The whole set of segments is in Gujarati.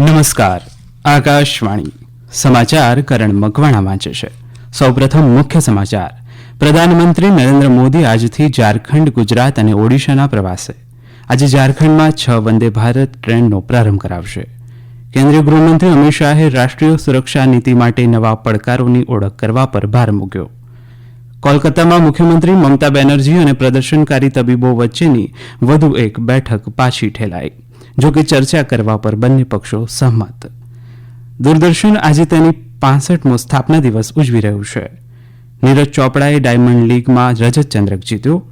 નમસ્કાર, આકાશવાણી. સમાચાર કરણ મકવાણા વાંચે છે. સૌપ્રથમ મુખ્ય સમાચાર. પ્રધાનમંત્રી નરેન્દ્ર મોદી આજથી ઝારખંડ, ગુજરાત અને ઓડિશાના પ્રવાસે. આજે ઝારખંડમાં છ વંદે ભારત ટ્રેનનો પ્રારંભ કરાવશે. કેન્દ્રીય ગૃહમંત્રી અમિત શાહે રાષ્ટ્રીય સુરક્ષા નીતિ માટે નવા પડકારોની ઓળખ કરવા પર ભાર મૂક્યો. કોલકાતામાં મુખ્યમંત્રી મમતા બેનર્જી અને પ્રદર્શનકારી તબીબો વચ્ચેની વધુ એક બેઠક પાછી ઠેલાઈ. જો કે ચર્ચા કરવા પર બંને પક્ષો સહમત. દૂરદર્શન આજે તેની પાસઠમો સ્થાપના દિવસ ઉજવી રહ્યું છે. નીરજ ચોપડાએ ડાયમંડ લીગમાં રજત ચંદ્રક જીત્યો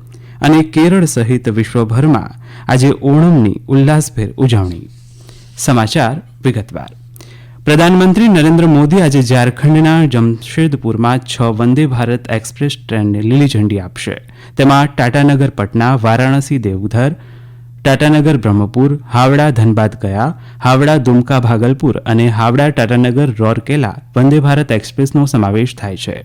અને કેરળ સહિત વિશ્વભરમાં આજે ઓણમની ઉલ્લાસભેર ઉજવણી. સમાચાર વિગતવાર. પ્રધાનમંત્રી નરેન્દ્ર મોદી આજે ઝારખંડના જમશેદપુરમાં છ વંદે ભારત એક્સપ્રેસ ટ્રેનને લીલી ઝંડી આપશે. તેમાં ટાટાનગર, પટના, વારાણસી દેવધર ટાટાનગર બ્રહ્મપુર, હાવડા ધનબાદ ગયા, હાવડા દુમકા ભાગલપુર અને હાવડા ટાટાનગર રોરકેલા વંદે ભારત એક્સપ્રેસનો સમાવેશ થાય છે.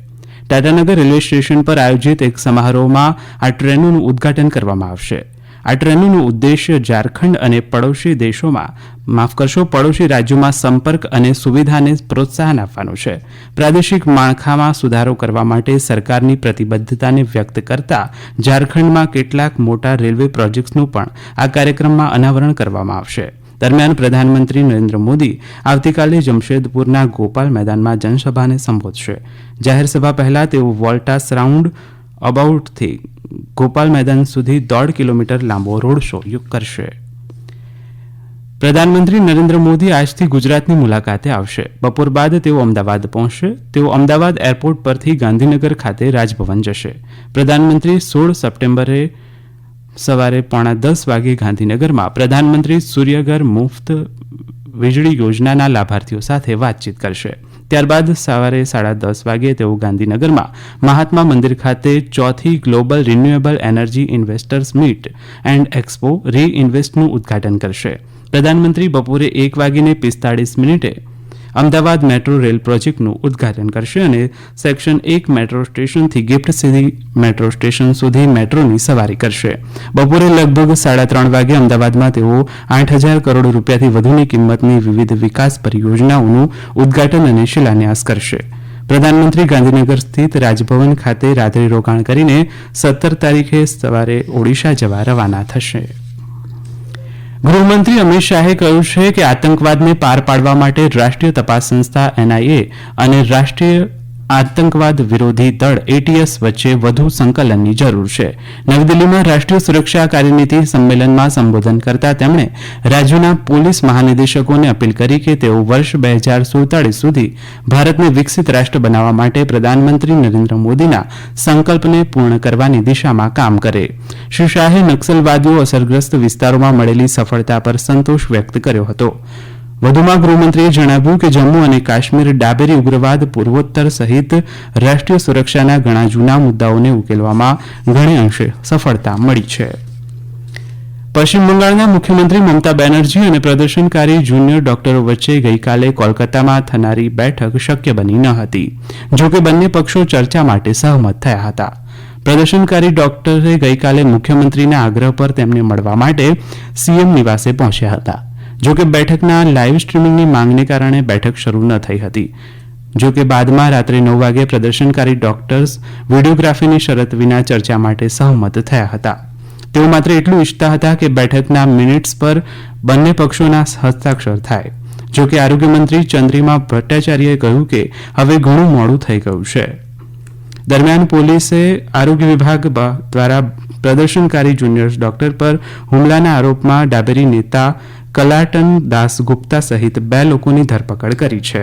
ટાટાનગર રેલવે સ્ટેશન પર આયોજિત એક સમારોહમાં આ ટ્રેનોનું ઉદ્ઘાટન કરવામાં આવશે. આ ટ્રેનોનો ઉદ્દેશ્ય ઝારખંડ અને પડોશી દેશોમાં, માફ કરશો, પડોશી રાજ્યોમાં સંપર્ક અને સુવિધાને પ્રોત્સાહન આપવાનું છે. પ્રાદેશિક માળખામાં સુધારો કરવા માટે સરકારની પ્રતિબદ્ધતાને વ્યક્ત કરતા ઝારખંડમાં કેટલાક મોટા રેલવે પ્રોજેક્ટ્સનું પણ આ કાર્યક્રમમાં અનાવરણ કરવામાં આવશે. દરમિયાન પ્રધાનમંત્રી નરેન્દ્ર મોદી આવતીકાલે જમશેદપુરના ગોપાલ મેદાનમાં જનસભાને સંબોધશે. જાહેરસભા પહેલા તેઓ વોલ્ટાસ રાઉન્ડ અબાઉટથી ગોપાલ મેદાન સુધી દોઢ કિલોમીટર લાંબો રોડ શો કરશે. પ્રધાનમંત્રી નરેન્દ્ર મોદી આજથી ગુજરાતની મુલાકાતે આવશે. બપોર બાદ તેઓ અમદાવાદ પહોંચશે. તેઓ અમદાવાદ એરપોર્ટ પરથી ગાંધીનગર ખાતે રાજભવન જશે. પ્રધાનમંત્રી સોળ સપ્ટેમ્બરે સવારે પોણા દસ વાગે ગાંધીનગરમાં પ્રધાનમંત્રી સૂર્યઘર મુફ્ત વીજળી યોજનાના લાભાર્થીઓ સાથે વાતચીત કરશે. ત્યારબાદ સવારે સાડા દસ વાગે તેઓ ગાંધીનગરમાં મહાત્મા મંદિર ખાતે ચોથી global renewable energy investors meet and expo re ઇન્વેસ્ટનું ઉદ્ઘાટન કરશે. પ્રધાનમંત્રી બપોરે એક વાગીને પિસ્તાળીસ મિનિટે અમદાવાદ મેટ્રો રેલ પ્રોજેક્ટનું ઉદ્ઘાટન કરશે અને સેક્શન એક મેટ્રો સ્ટેશનથી ગિફ્ટ સિટી મેટ્રો સ્ટેશન સુધી મેટ્રોની સવારી કરશે. બપોરે લગભગ સાડા ત્રણ વાગે અમદાવાદમાં તેઓ આઠ હજાર કરોડ રૂપિયાથી વધુની કિંમતની વિવિધ વિકાસ પરિયોજનાઓનું ઉદ્ઘાટન અને શિલાન્યાસ કરશે. પ્રધાનમંત્રી ગાંધીનગર સ્થિત રાજભવન ખાતે રાત્રિ રોકાણ કરીને સત્તર તારીખે સવારે ઓડિશા જવા રવાના થશે. ગૃહમંત્રી અમિત શાહે કહ્યું છે કે આતંકવાદને પાર પાડવા માટે રાષ્ટ્રીય તપાસ સંસ્થા એનઆઈએ અને રાષ્ટ્રીય આતંકવાદ વિરોધી દળ એટીએસ વચ્ચે વધુ સંકલનની જરૂર છે. નવી દિલ્હીમાં રાષ્ટ્રીય સુરક્ષા કાર્યનીતિ સંમેલનમાં સંબોધન કરતા તેમણે રાજ્યોના પોલીસ મહાનિદેશકોને અપીલ કરી કે તેઓ વર્ષ બે હજાર સુડતાળીસ સુધી ભારતને વિકસિત રાષ્ટ્ર બનાવવા માટે પ્રધાનમંત્રી નરેન્દ્ર મોદીના સંકલ્પને પૂર્ણ કરવાની દિશામાં કામ કરે. શ્રી શાહે નક્સલવાદીઓ અસરગ્રસ્ત વિસ્તારોમાં મળેલી સફળતા પર સંતોષ વ્યક્ત કર્યો હતો. વધુમાં ગૃહમંત્રીએ જણાવ્યું કે જમ્મુ અને કાશ્મીર ડાબેરી ઉગ્રવાદ પૂર્વોત્તર સહિત રાષ્ટ્રીય સુરક્ષાના ઘણા જૂના મુદ્દાઓને ઉકેલવામાં ઘણે અંશે સફળતા મળી છે. પશ્ચિમ બંગાળના મુખ્યમંત્રી મમતા બેનર્જી અને પ્રદર્શનકારી જુનિયર ડોક્ટરો વચ્ચે ગઈકાલે કોલકાતામાં થનારી બેઠક શક્ય બની ન હતી, જોકે બંને પક્ષો ચર્ચા માટે સહમત થયા હતા. પ્રદર્શનકારી ડોક્ટરે ગઈકાલે મુખ્યમંત્રીના આગ્રહ પર તેમને મળવા માટે સીએમ નિવાસે પહોંચ્યા હતા. જોકે બેઠકના લાઇવ સ્ટ્રીમિંગની માંગને કારણે બેઠક શરૂ ન થઈ હતી. જોકે બાદમાં રાત્રે નવ વાગે પ્રદર્શનકારી ડોક્ટર્સ વિડીયોગ્રાફીની શરત વિના ચર્ચા માટે સહમત થયા હતા. તેઓ માત્ર એટલું ઈચ્છતા હતા કે બેઠકના મિનિટ્સ પર બંને પક્ષોના હસ્તાક્ષર થાય. જો કે આરોગ્યમંત્રી ચંદ્રિમા ભટ્ટાચાર્યએ કહ્યું કે હવે ઘણું મોડું થઈ ગયું છે. દરમિયાન પોલીસે આરોગ્ય વિભાગ દ્વારા પ્રદર્શનકારી જુનિયર ડોક્ટર પર હુમલાના આરોપમાં ડાબેરી નેતા કલાટન દાસ ગુપ્તા સહિત બે લોકોની ધરપકડ કરી છે.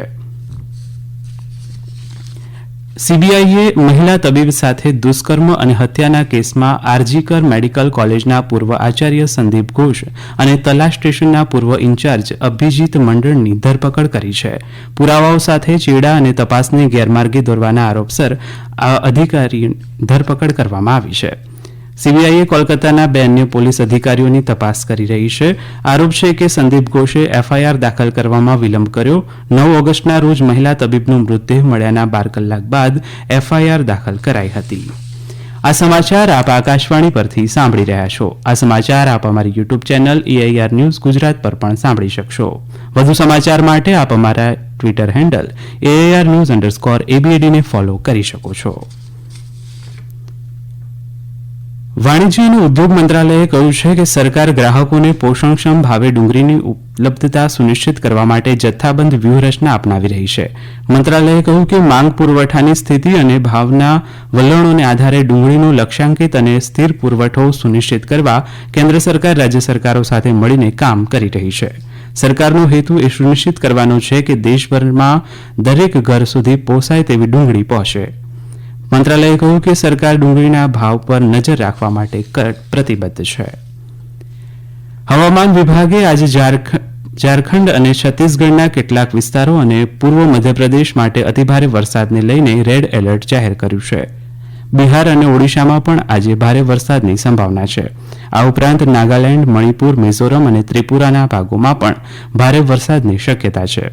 સીબીઆઈએ મહિલા તબીબ સાથે દુષ્કર્મ અને હત્યાના કેસમાં આરજીકર મેડિકલ કોલેજના પૂર્વ આચાર્ય સંદીપ ઘોષ અને તલાશ સ્ટેશનના પૂર્વ ઇન્ચાર્જ અભિજીત મંડળની ધરપકડ કરી છે. પુરાવાઓ સાથે ચેડા અને તપાસને ગેરમાર્ગે દોરવાના આરોપસર આ અધિકારી ધરપકડ કરવામાં આવી છે. સીબીઆઈએ કોલકાતાના બે અન્ય પોલીસ અધિકારીઓની તપાસ કરી રહી છે. આરોપ છે કે સંદીપ ઘોષે એફઆઈઆર દાખલ કરવામાં વિલંબ કર્યો. નવ ઓગસ્ટના રોજ મહિલા તબીબનો મૃતદેહ મળ્યાના બાર કલાક બાદ એફઆઈઆર દાખલ કરાઈ હતી. આ સમાચાર આપ આકાશવાણી પરથી સાંભળી રહ્યા છો. આ સમાચાર આપ અમારી YouTube channel AIR news Gujarat પર પણ સાંભળી શકશો. વધુ સમાચાર માટે આપ અમારા Twitter handle AIR news underscore એબીએડીને follow કરી શકો છો. વાણિજ્ય અને ઉદ્યોગ મંત્રાલયે કહ્યું છે કે સરકાર ગ્રાહકોને પોષણક્ષમ ભાવે ડુંગળીની ઉપલબ્ધતા સુનિશ્ચિત કરવા માટે જથ્થાબંધ વ્યૂહરચના અપનાવી રહી છે. મંત્રાલયે કહ્યું કે માંગ પુરવઠાની સ્થિતિ અને ભાવના વલણોને આધારે ડુંગળીનો લક્ષ્યાંકિત અને સ્થિર પુરવઠો સુનિશ્ચિત કરવા કેન્દ્ર સરકાર રાજ્ય સરકારો સાથે મળીને કામ કરી રહી છે. સરકારનો હેતુ એ સુનિશ્ચિત કરવાનો છે કે દેશભરમાં દરેક ઘર સુધી પોસાય તેવી ડુંગળી પહોંચે. મંત્રાલયે કહ્યું કે સરકાર ડુંગળીના ભાવ પર નજર રાખવા માટે પ્રતિબદ્ધ છે. હવામાન વિભાગે આજે ઝારખંડ અને છત્તીસગઢના કેટલાક વિસ્તારો અને પૂર્વ મધ્યપ્રદેશ માટે અતિભારે વરસાદને લઈને રેડ એલર્ટ જાહેર કર્યું છે. બિહાર અને ઓડિશામાં પણ આજે ભારે વરસાદની સંભાવના છે. આ ઉપરાંત નાગાલેન્ડ, મણિપુર, મિઝોરમ અને ત્રિપુરાના ભાગોમાં પણ ભારે વરસાદની શક્યતા છે.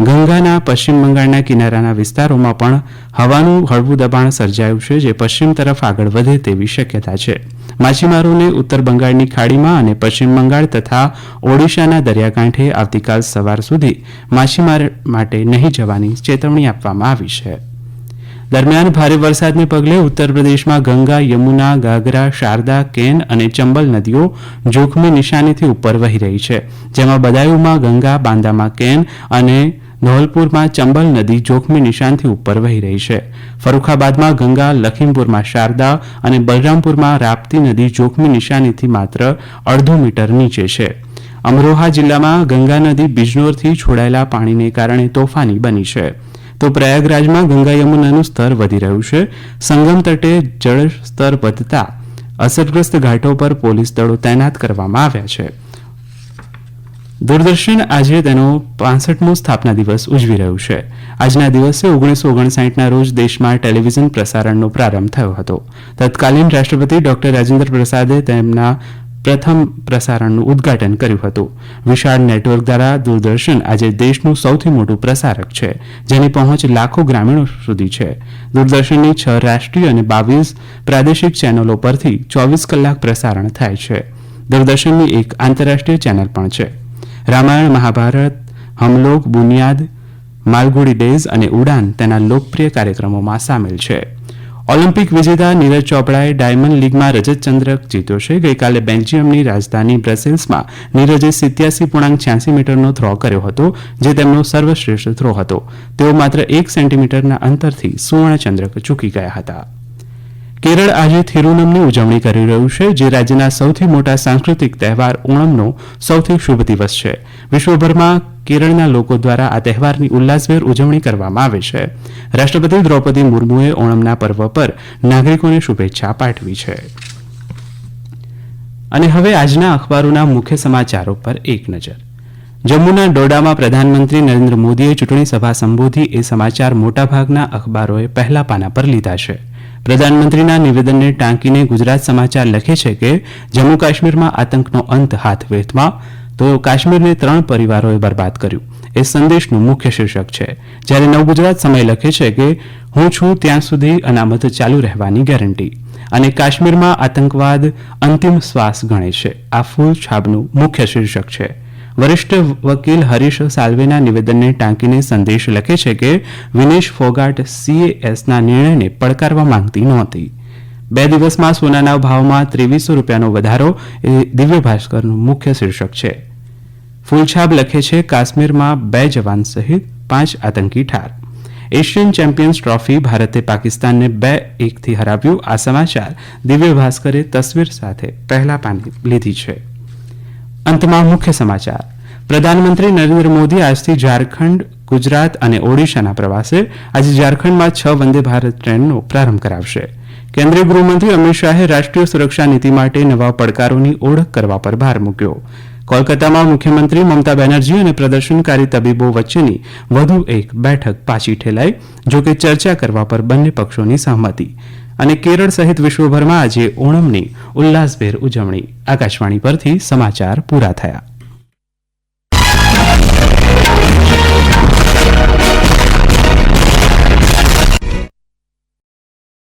ગંગાના પશ્ચિમ બંગાળના કિનારાના વિસ્તારોમાં પણ હવાનું હળવું દબાણ સર્જાયું છે, જે પશ્ચિમ તરફ આગળ વધે તેવી શક્યતા છે. માછીમારોને ઉત્તર બંગાળની ખાડીમાં અને પશ્ચિમ બંગાળ તથા ઓડિશાના દરિયાકાંઠે આવતીકાલ સવાર સુધી માછીમાર માટે નહીં જવાની ચેતવણી આપવામાં આવી છે. દરમિયાન ભારે વરસાદને પગલે ઉત્તર પ્રદેશમાં ગંગા, યમુના ગાગરા શારદા, કેન અને ચંબલ નદીઓ જોખમી નિશાનીથી ઉપર વહી રહી છે. જેમાં બદાયુમાં ગંગા, બાંદામાં કેન અને ધોલપુરમાં ચંબલ નદી જોખમી નિશાનથી ઉપર વહી રહી છે. ફરુખાબાદમાં ગંગા, લખીમપુરમાં શારદા અને બલરામપુરમાં રાપ્તી નદી જોખમી નિશાનીથી માત્ર અડધો મીટર નીચે છે. અમરોહા જિલ્લામાં ગંગા નદી બિજનોરથી છોડાયેલા પાણીને કારણે તોફાની બની છે. તો પ્રયાગરાજમાં ગંગા યમુનાનું સ્તર વધી રહ્યું છે. સંગમ તટે જળ વધતા અસરગ્રસ્ત ઘાટો પર પોલીસ દળો તૈનાત કરવામાં આવ્યા છે. દૂરદર્શન આજે તેનો પાસઠમો સ્થાપના દિવસ ઉજવી રહ્યું છે. આજના દિવસે ઓગણીસો ઓગણસાઠના રોજ દેશમાં ટેલિવિઝન પ્રસારણનો પ્રારંભ થયો હતો. તત્કાલીન રાષ્ટ્રપતિ ડોક્ટર રાજેન્દ્ર પ્રસાદે તેમના પ્રથમ પ્રસારણનું ઉદ્ઘાટન કર્યું હતું. વિશાળ નેટવર્ક દ્વારા દૂરદર્શન આજે દેશનું સૌથી મોટું પ્રસારક છે, જેની પહોંચ લાખો ગ્રામીણો સુધી છે. દૂરદર્શનની છ રાષ્ટ્રીય અને બાવીસ પ્રાદેશિક ચેનલો પરથી ચોવીસ કલાક પ્રસારણ થાય છે. દૂરદર્શનની એક આંતરરાષ્ટ્રીય ચેનલ પણ છે. રામાયણ, મહાભારત હમલોક બુનિયાદ, માલગુડી ડેઝ અને ઉડાન તેના લોકપ્રિય કાર્યક્રમોમાં સામેલ છે. ઓલિમ્પિક વિજેતા નીરજ ચોપડાએ ડાયમંડ લીગમાં રજત ચંદ્રક જીત્યો છે. ગઈકાલે બેલ્જિયમની રાજધાની બ્રસેલ્સમાં નીરજે સિત્યાસી પૂર્ણાંક છ્યાસી મીટરનો થ્રો કર્યો હતો, જે તેમનો સર્વશ્રેષ્ઠ થ્રો હતો. તેઓ માત્ર એક સેન્ટીમીટરના અંતરથી સુવર્ણ ચંદ્રક ચૂકી ગયા હતા. કેરળ આજે થિરુનમની ઉજવણી કરી રહ્યું છે, જે રાજ્યના સૌથી મોટા સાંસ્કૃતિક તહેવાર ઓણમનો સૌથી શુભ દિવસ છે. વિશ્વભરમાં કેરળના લોકો દ્વારા આ તહેવારની ઉલ્લાસભેર ઉજવણી કરવામાં આવે છે. રાષ્ટ્રપતિ દ્રૌપદી મુર્મુએ ઓણમના પર્વ પર નાગરિકોને શુભેચ્છા પાઠવી છે. અને હવે આજના અખબારોના મુખ્ય સમાચારો પર એક નજર. જમ્મુના ડોડામાં પ્રધાનમંત્રી નરેન્દ્ર મોદીએ ચૂંટણી સભા સંબોધી એ સમાચાર મોટાભાગના અખબારોએ પહેલા પાના પર લીધા છે. પ્રધાનમંત્રીના નિવેદનને ટાંકીને ગુજરાત સમાચાર લખે છે કે જમ્મુ કાશ્મીરમાં આતંકનો અંત હાથ વેધવા તો કાશ્મીરને ત્રણ પરિવારોએ બરબાદ કર્યું. એ સંદેશનું મુખ્ય શીર્ષક છે. જ્યારે નવગુજરાત સમય લખે છે કે હું છું ત્યાં સુધી અનામત ચાલુ રહેવાની ગેરંટી. અને કાશ્મીરમાં આતંકવાદ અંતિમ શ્વાસ ગણે છે. આ ફૂલ છાબનું મુખ્ય શીર્ષક છે. વરિષ્ઠ વકીલ હરીશ સાલ્વેના નિવેદનને ટાંકીને સંદેશ લખે છે કે વિનેશ ફોગાટ સીએએસના નિર્ણયને પડકારવા માંગતી નહોતી. બે દિવસમાં સોનાના ભાવમાં ત્રેવીસો રૂપિયાનો વધારો એ દિવ્ય ભાસ્કરનું મુખ્ય શીર્ષક છે. ફૂલછાબ લખે છે, કાશ્મીરમાં બે જવાન સહિત પાંચ આતંકી ઠાર. એશિયન ચેમ્પિયન્સ ટ્રોફી ભારતે પાકિસ્તાનને બે એકથી હરાવ્યું. આ સમાચાર દિવ્ય ભાસ્કરે તસવીર સાથે પહેલા પાની લીધી છે. અંતમાં મુખ્ય સમાચાર. પ્રધાનમંત્રી નરેન્દ્ર મોદી આજથી ઝારખંડ, ગુજરાત અને ઓડિશાના પ્રવાસે આજે ઝારખંડમાં છ વંદે ભારત ટ્રેનનો પ્રારંભ કરાવશે. કેન્દ્રીય ગૃહમંત્રી અમિત શાહે રાષ્ટ્રીય સુરક્ષા નીતિ માટે નવા પડકારોની ઓળખ કરવા પર ભાર મૂક્યો. કોલકાતામાં મુખ્યમંત્રી મમતા બેનર્જી અને પ્રદર્શનકારી તબીબો વચ્ચેની વધુ એક બેઠક પાછી ઠેલાઈ, જોકે ચર્ચા કરવા પર બંને પક્ષોની સહમતિ. અને કેરળ સહિત વિશ્વભરમાં આજે ઓણમની ઉલ્લાસભેર ઉજવણી. આકાશવાણી પરથી સમાચાર પૂરા થયા.